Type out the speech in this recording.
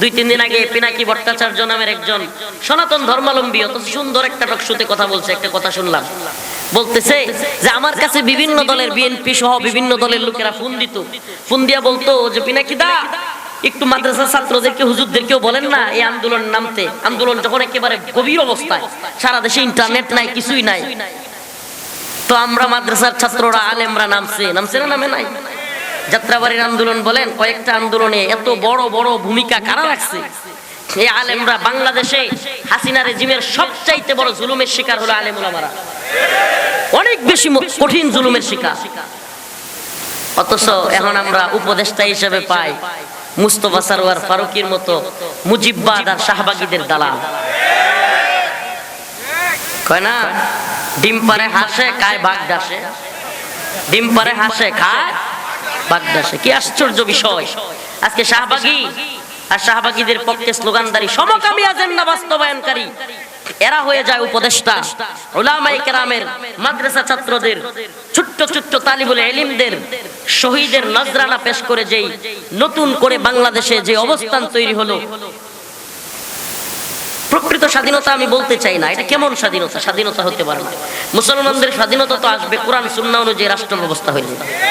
দুই, তিন দিন আগে পিনাকি ভট্টাচার্য নামের একজন সনাতন ধর্মাবলম্বী অত সুন্দর একটা টকশুতে কথা বলছে, একটা কথা শুনলাম। বলতেছে যে, আমার কাছে বিভিন্ন দলের বিএনপি সহ বিভিন্ন দলের লোকেরা ফোন দিত। ফোন দিয়া বলতো যে, পিনাকি দা, একটু মাদ্রাসা ছাত্রদেরকে, হুজুরদেরকেও বলেন না এই আন্দোলন নামতে। আন্দোলন যখন একেবারে গভীর অবস্থায়, সারা দেশে ইন্টারনেট নাই, কিছুই নাই। তো আমরা মাদ্রাসার ছাত্ররা, আলেমরা নামছে। নামছে না, নামে নাই? যাত্রাবাড়ির আন্দোলন বলেন, কয়েকটা আন্দোলনে এত বড় বড় ভূমিকা কারা রাখছে? এই আলেমরা বাংলাদেশে হাসিনা রেজিমের সবচাইতে বড় জুলুমের শিকার হলো আলেম ওলামারা অনেক বেশি কঠিন জুলুমের শিকার। অথচ এখন আমরা উপদেষ্টা হিসেবে পাই মুস্তফা সারোয়ার ফারুকির মতো মুজিব্বাদ আর শাহবাগীদের দালাল। কয় না? ডিম পারে হাসে, কায় বাঘ ডাসে? ডিম পারে হাসে, খায়? বাঘ ডাসে কি আশ্চর্য বিষয়। আজকে শাহবাগী আর শাহবাগীদের পক্ষে স্লোগানদারি সমকামী এজেন্ডা বাস্তবায়নকারী। এরা হয়ে যায় উপদেষ্টা ওলামাই কেরামের মাদ্রাসা ছাত্রদের, ছোট্ট ছোট্ট তালিবুল এলিমদের শহীদের নজরানা পেশ করে যেই নতুন করে বাংলাদেশে যে অবস্থান তৈরি হলো। প্রকৃত স্বাধীনতা আমি বলতে চাই না, এটা কেমন স্বাধীনতা? স্বাধীনতা হতে পারে না। মুসলমানদের স্বাধীনতা তো আসবে কোরআন, সুন্না অনুযায়ী রাষ্ট্র ব্যবস্থা হইলে।